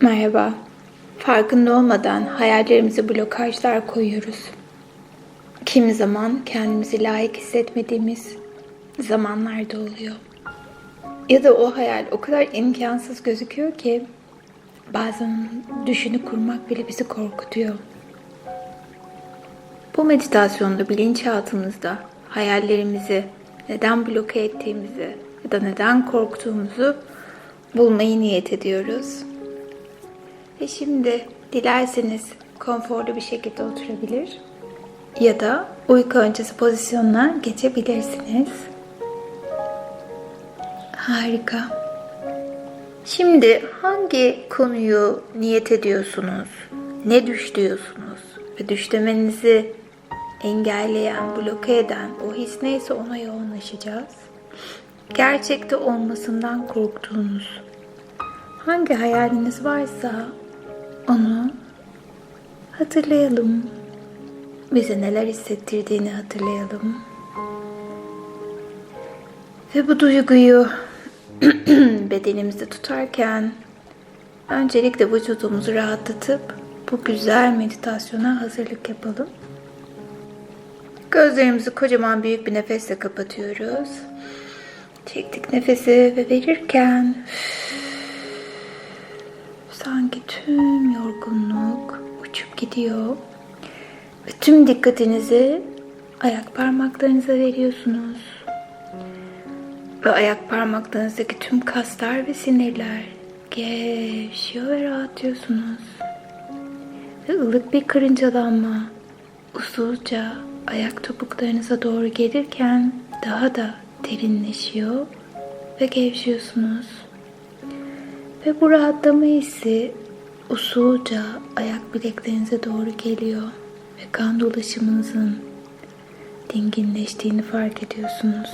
Merhaba. Farkında olmadan hayallerimize blokajlar koyuyoruz. Kimi zaman kendimizi layık hissetmediğimiz zamanlarda oluyor. Ya da o hayal o kadar imkansız gözüküyor ki bazen düşünü kurmak bile bizi korkutuyor. Bu meditasyonda bilinçaltımızda hayallerimizi neden bloke ettiğimizi ya da neden korktuğumuzu bulmayı niyet ediyoruz. Ve şimdi dilerseniz konforlu bir şekilde oturabilir ya da uyku öncesi pozisyonuna geçebilirsiniz. Harika. Şimdi hangi konuyu niyet ediyorsunuz? Ne düşlüyorsunuz? Ve düşlemenizi engelleyen, bloke eden o his neyse ona yoğunlaşacağız. Gerçekte olmasından korktuğunuz hangi hayaliniz varsa onu hatırlayalım. Bize neler hissettirdiğini hatırlayalım. Ve bu duyguyu bedenimizde tutarken öncelikle vücudumuzu rahatlatıp bu güzel meditasyona hazırlık yapalım. Gözlerimizi kocaman büyük bir nefesle kapatıyoruz. Çektik nefesi ve verirken sanki tüm yorgunluk uçup gidiyor. Ve tüm dikkatinizi ayak parmaklarınıza veriyorsunuz. Ve ayak parmaklarınızdaki tüm kaslar ve sinirler gevşiyor ve rahatlıyorsunuz. Ve ılık bir karıncalanma usulca ayak topuklarınıza doğru gelirken daha da derinleşiyor ve gevşiyorsunuz. Ve bu rahatlama hissi usulca ayak bileklerinize doğru geliyor ve kan dolaşımınızın dinginleştiğini fark ediyorsunuz.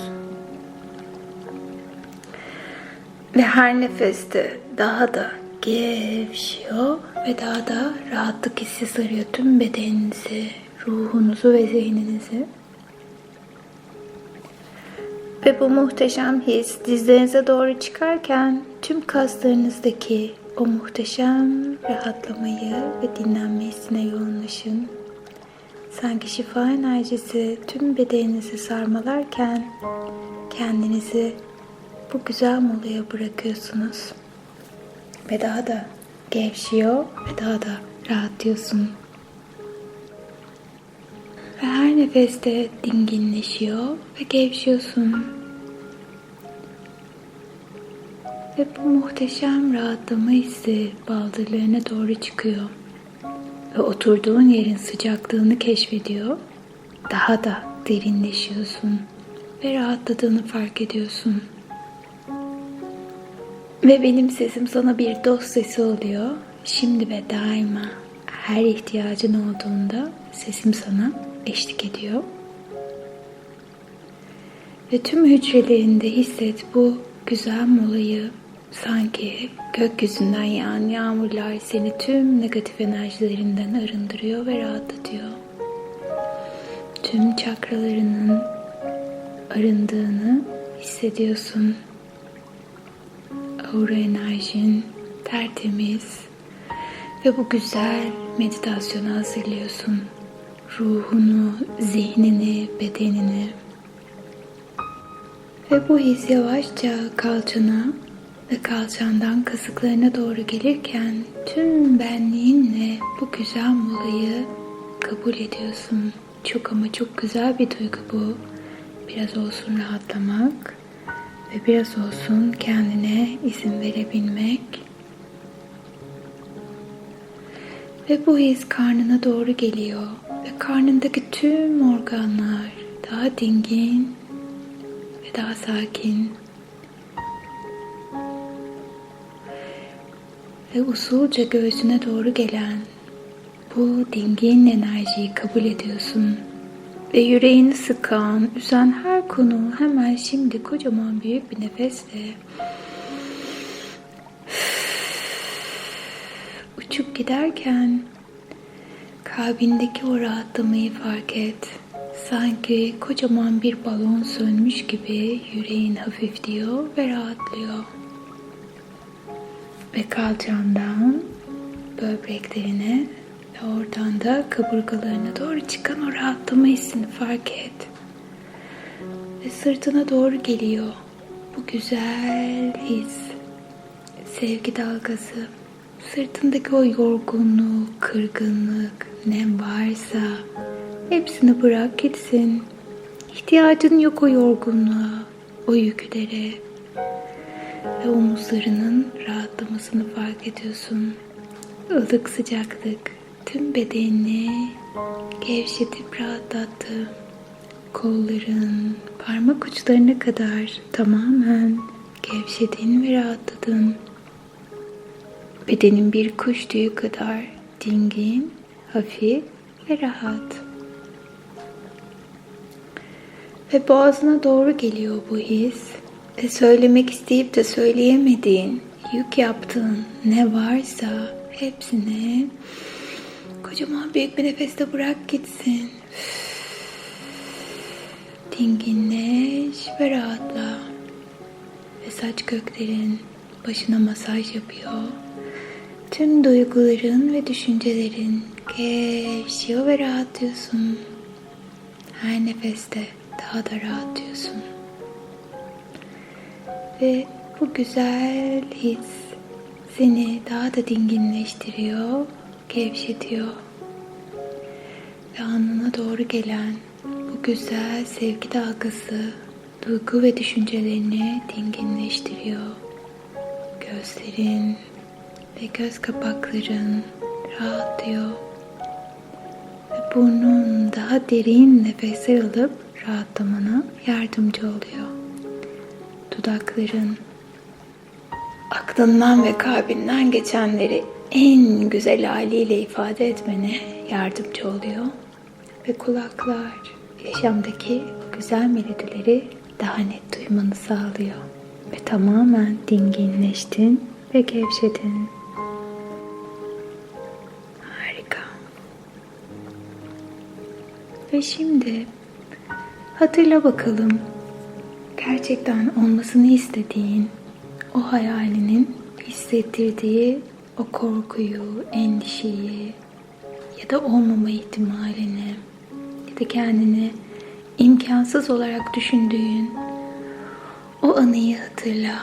Ve her nefeste daha da gevşiyor ve daha da rahatlık hissi sarıyor tüm bedeninizi, ruhunuzu ve zihninizi. Ve bu muhteşem his dizlerinize doğru çıkarken tüm kaslarınızdaki o muhteşem rahatlamayı ve dinlenme hissine yoğunlaşın. Sanki şifa enerjisi tüm bedeninizi sarmalarken kendinizi bu güzel molaya bırakıyorsunuz. Ve daha da gevşiyor ve daha da rahatlıyorsun. Her nefeste dinginleşiyor ve gevşiyorsun. Ve bu muhteşem rahatlama hissi baldırlarına doğru çıkıyor. Ve oturduğun yerin sıcaklığını keşfediyor. Daha da derinleşiyorsun ve rahatladığını fark ediyorsun. Ve benim sesim sana bir dost sesi oluyor. Şimdi ve daima her ihtiyacın olduğunda sesim sana eşlik ediyor. Ve tüm hücrelerinde hisset bu güzel molayı sanki gökyüzünden yağan yağmurlar seni tüm negatif enerjilerinden arındırıyor ve rahatlatıyor. Tüm çakralarının arındığını hissediyorsun. Aura enerjin tertemiz ve bu güzel meditasyonu hazırlıyorsun ruhunu, zihnini, bedenini. Ve bu his yavaşça kalçana ve kalçandan kasıklarına doğru gelirken tüm benliğinle bu güzel molayı kabul ediyorsun. Çok ama çok güzel bir duygu bu. Biraz olsun rahatlamak ve biraz olsun kendine izin verebilmek. Ve bu his karnına doğru geliyor ve karnındaki tüm organlar daha dingin ve daha sakin. Ve usulca göğsüne doğru gelen bu dingin enerjiyi kabul ediyorsun. Ve yüreğini sıkan, üzen her konu hemen şimdi kocaman büyük bir nefesle uçup giderken kalbindeki o rahatlamayı fark et. Sanki kocaman bir balon sönmüş gibi yüreğin hafifliyor ve rahatlıyor. ve kalçandan böbreklerine ve oradan da kaburgalarına doğru çıkan o rahatlama hissini fark et. Ve sırtına doğru geliyor bu güzel his. Sevgi dalgası. Sırtındaki o yorgunluk, kırgınlık, ne varsa hepsini bırak gitsin. İhtiyacın yok o yorgunluğa, o yüklere. Ve omuzlarının rahatlamasını fark ediyorsun. Ilık sıcaklık tüm bedenini gevşetip rahatlattı. Kolların parmak uçlarına kadar tamamen gevşedin ve rahatladın. Bedenin bir kuş tüyü kadar dingin, hafif ve rahat. Ve boğazına doğru geliyor bu his. Ve söylemek isteyip de söyleyemediğin, yük yaptığın ne varsa hepsini kocaman büyük bir nefeste bırak gitsin. Dinginleş ve rahatla. Ve saç köklerin başına masaj yapıyor. Tüm duyguların ve düşüncelerin gevşiyor ve rahatlıyorsun. Her nefeste daha da rahatlıyorsun. Ve bu güzel his seni daha da dinginleştiriyor, gevşetiyor. Ve alnına doğru gelen bu güzel sevgi dalgası duygu ve düşüncelerini dinginleştiriyor. Gözlerin ve göz kapakların rahatlıyor. Ve burnun daha derin nefesler alıp rahatlamana yardımcı oluyor. Dudakların aklından ve kalbinden geçenleri en güzel haliyle ifade etmene yardımcı oluyor. Ve kulaklar yaşamdaki güzel melodileri daha net duymanı sağlıyor. Ve tamamen dinginleştin ve gevşedin. Şimdi hatırla bakalım gerçekten olmasını istediğin o hayalinin hissettirdiği o korkuyu, endişeyi ya da olmama ihtimalini ya da kendini imkansız olarak düşündüğün o anıyı hatırla.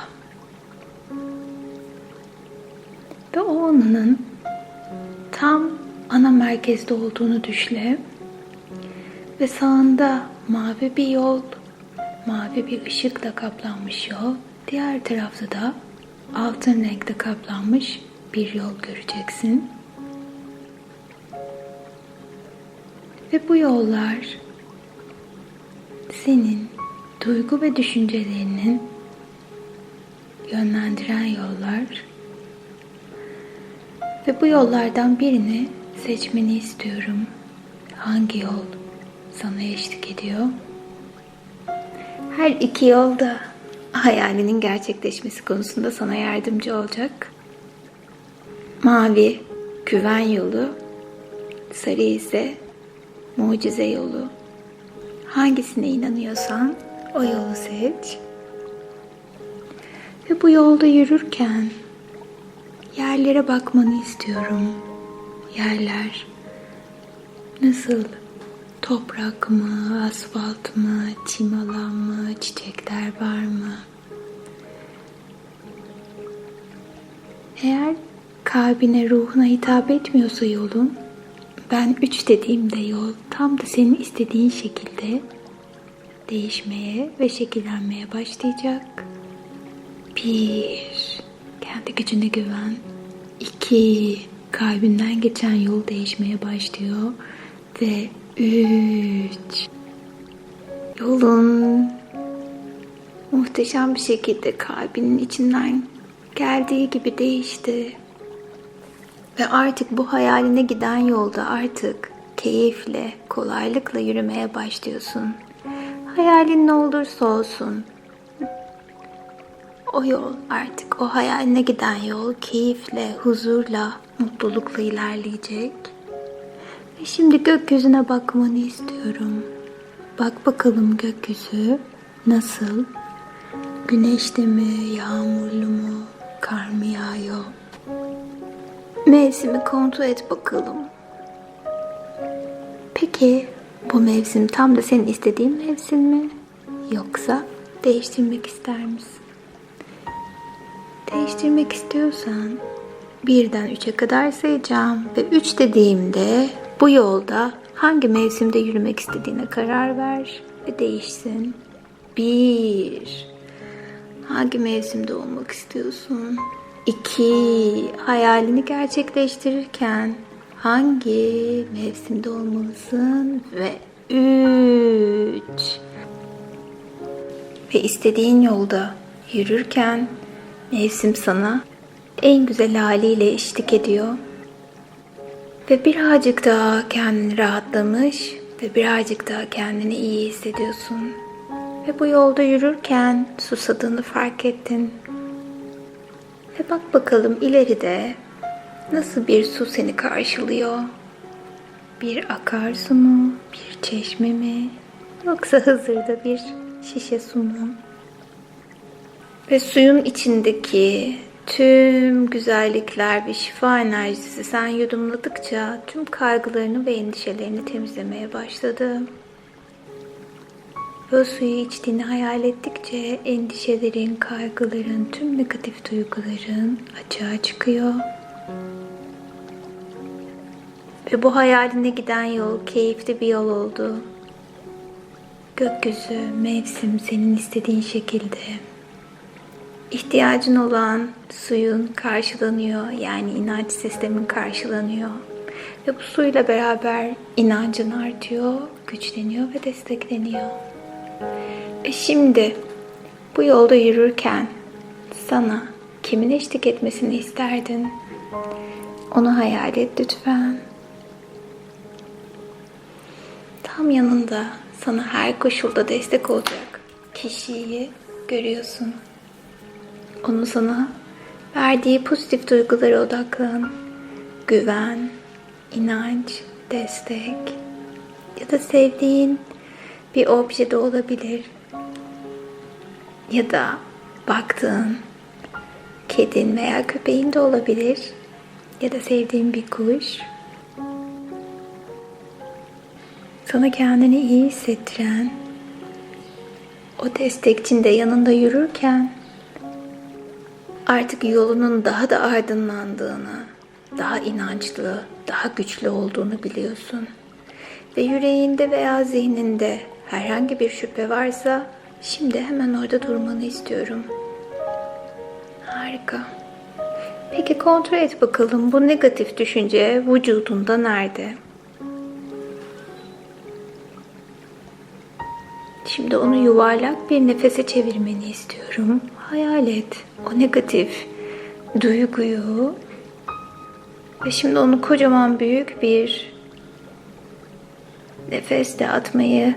Ve o anının tam ana merkezde olduğunu düşle. Ve sağında mavi bir yol, mavi bir ışıkla kaplanmış yol. Diğer tarafta da altın renkte kaplanmış bir yol göreceksin. Ve bu yollar senin duygu ve düşüncelerinin yönlendiren yollar ve bu yollardan birini seçmeni istiyorum. Hangi yol sana eşlik ediyor? Her iki yol da hayalinin gerçekleşmesi konusunda sana yardımcı olacak. Mavi güven yolu, sarı ise mucize yolu. Hangisine inanıyorsan o yolu seç. Ve bu yolda yürürken yerlere bakmanı istiyorum. Yerler nasıl? Toprak mı, asfalt mı, çim alan mı, çiçekler var mı? Eğer kalbine, ruhuna hitap etmiyorsa yolun, ben üç dediğimde yol tam da senin istediğin şekilde değişmeye ve şekillenmeye başlayacak. Bir, kendi gücüne güven. İki, kalbinden geçen yol değişmeye başlıyor. Ve üç, yolun muhteşem bir şekilde kalbinin içinden geldiği gibi değişti. Ve artık bu hayaline giden yolda artık keyifle, kolaylıkla yürümeye başlıyorsun. Hayalin ne olursa olsun. O yol artık o hayaline giden yol keyifle, huzurla, mutlulukla ilerleyecek. Ve şimdi gökyüzüne bakmanı istiyorum. Bak bakalım gökyüzü nasıl? Güneşli mi, yağmurlu mu, kar mı yağıyor? Mevsimi kontrol et bakalım. Peki bu mevsim tam da senin istediğin mevsim mi? Yoksa değiştirmek ister misin? Değiştirmek istiyorsan birden üçe kadar sayacağım ve üç dediğimde bu yolda hangi mevsimde yürümek istediğine karar ver ve değişsin. Bir. Hangi mevsimde olmak istiyorsun? İki. Hayalini gerçekleştirirken hangi mevsimde olmalısın? Ve üç. Ve istediğin yolda yürürken mevsim sana en güzel haliyle eşlik ediyor. Ve birazcık daha kendini rahatlamış ve birazcık daha kendini iyi hissediyorsun. Ve bu yolda yürürken susadığını fark ettin. Ve bak bakalım ileride nasıl bir su seni karşılıyor? Bir akarsu mu? Bir çeşme mi? Yoksa Hızır'da bir şişe su mu? Ve suyun içindeki tüm güzellikler ve şifa enerjisi sen yudumladıkça tüm kaygılarını ve endişelerini temizlemeye başladı. Ve suyu içtiğini hayal ettikçe endişelerin, kaygıların, tüm negatif duyguların açığa çıkıyor. Ve bu hayaline giden yol keyifli bir yol oldu. Gökyüzü, mevsim senin istediğin şekilde. İhtiyacın olan suyun karşılanıyor. Yani inanç sistemin karşılanıyor. Ve bu suyla beraber inancın artıyor, güçleniyor ve destekleniyor. Ve şimdi bu yolda yürürken sana kimin eşlik etmesini isterdin? Onu hayal et lütfen. Tam yanında sana her koşulda destek olacak kişiyi görüyorsun. Onun sana verdiği pozitif duygulara odaklan. Güven, inanç, destek ya da sevdiğin bir obje de olabilir. Ya da baktığın kedin veya köpeğin de olabilir. Ya da sevdiğin bir kuş. Sana kendini iyi hissettiren o destekçin de yanında yürürken artık yolunun daha da aydınlandığını, daha inançlı, daha güçlü olduğunu biliyorsun. Ve yüreğinde veya zihninde herhangi bir şüphe varsa şimdi hemen orada durmanı istiyorum. Harika. Peki kontrol et bakalım bu negatif düşünce vücudunda nerede? Şimdi onu yuvarlak bir nefese çevirmeni istiyorum. Hayal et o negatif duyguyu ve şimdi onu kocaman büyük bir nefesle atmayı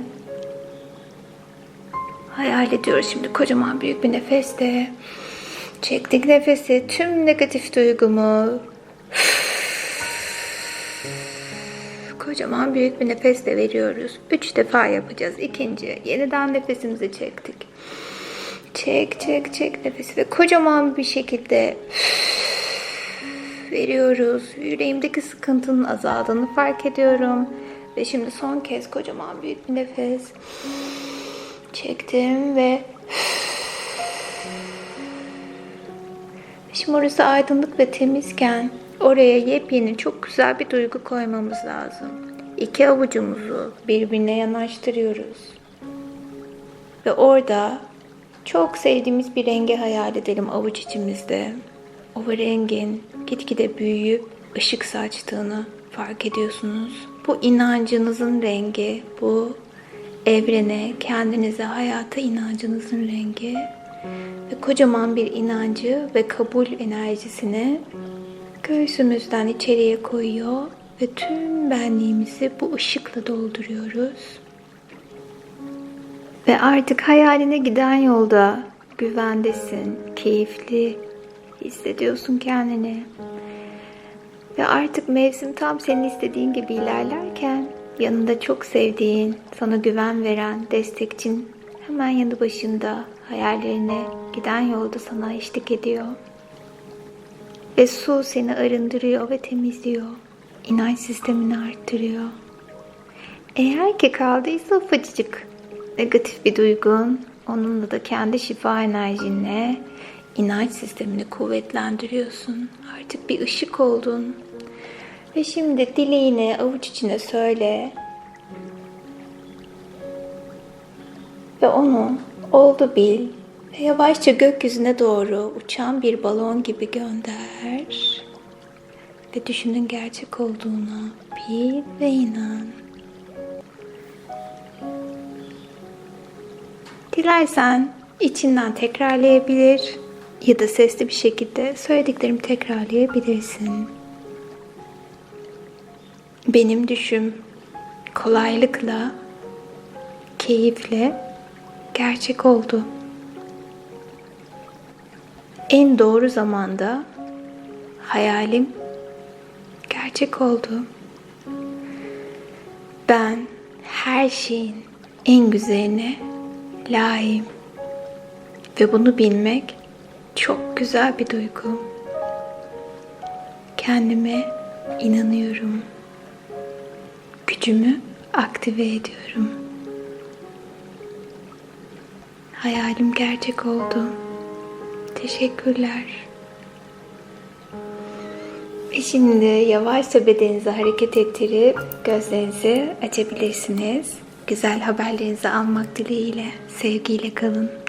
hayal ediyoruz. Şimdi kocaman büyük bir nefesle çektik nefesi tüm negatif duygumu kocaman büyük bir nefesle veriyoruz. Üç defa yapacağız. İkinci yeniden nefesimizi çektik. Çek çek çek nefesi ve kocaman bir şekilde veriyoruz. Yüreğimdeki sıkıntının azaldığını fark ediyorum. Ve şimdi son kez kocaman büyük bir nefes çektim ve Şimdi orası aydınlık ve temizken oraya yepyeni çok güzel bir duygu koymamız lazım. İki avucumuzu birbirine yanaştırıyoruz. Ve orada çok sevdiğimiz bir rengi hayal edelim avuç içimizde. O rengin gitgide büyüyüp ışık saçtığını fark ediyorsunuz. Bu inancınızın rengi, bu evrene, kendinize, hayata inancınızın rengi ve kocaman bir inancı ve kabul enerjisini göğsümüzden içeriye koyuyor ve tüm benliğimizi bu ışıkla dolduruyoruz. Ve artık hayaline giden yolda güvendesin, keyifli hissediyorsun kendini. Ve artık mevsim tam senin istediğin gibi ilerlerken yanında çok sevdiğin, sana güven veren destekçin hemen yanı başında hayallerine giden yolda sana eşlik ediyor. Ve su seni arındırıyor ve temizliyor. İnanç sistemini arttırıyor. Eğer ki kaldıysa ufacık negatif bir duygun, onunla da kendi şifa enerjinle inanç sistemini kuvvetlendiriyorsun. Artık bir ışık oldun. Ve şimdi dileğini avuç içine söyle. Ve onu oldu bil ve yavaşça gökyüzüne doğru uçan bir balon gibi gönder. Ve düşünün gerçek olduğunu bil ve inan. Dilersen içinden tekrarlayabilir ya da sesli bir şekilde söylediklerimi tekrarlayabilirsin. Benim düşüm kolaylıkla, keyifle gerçek oldu. En doğru zamanda hayalim gerçek oldu. Ben her şeyin en güzeline layığım. Ve bunu bilmek çok güzel bir duygu. Kendime inanıyorum. Gücümü aktive ediyorum. Hayalim gerçek oldu. Teşekkürler. Ve şimdi yavaşça bedeninizi hareket ettirip gözlerinizi açabilirsiniz. Güzel haberlerinizi almak dileğiyle, sevgiyle kalın.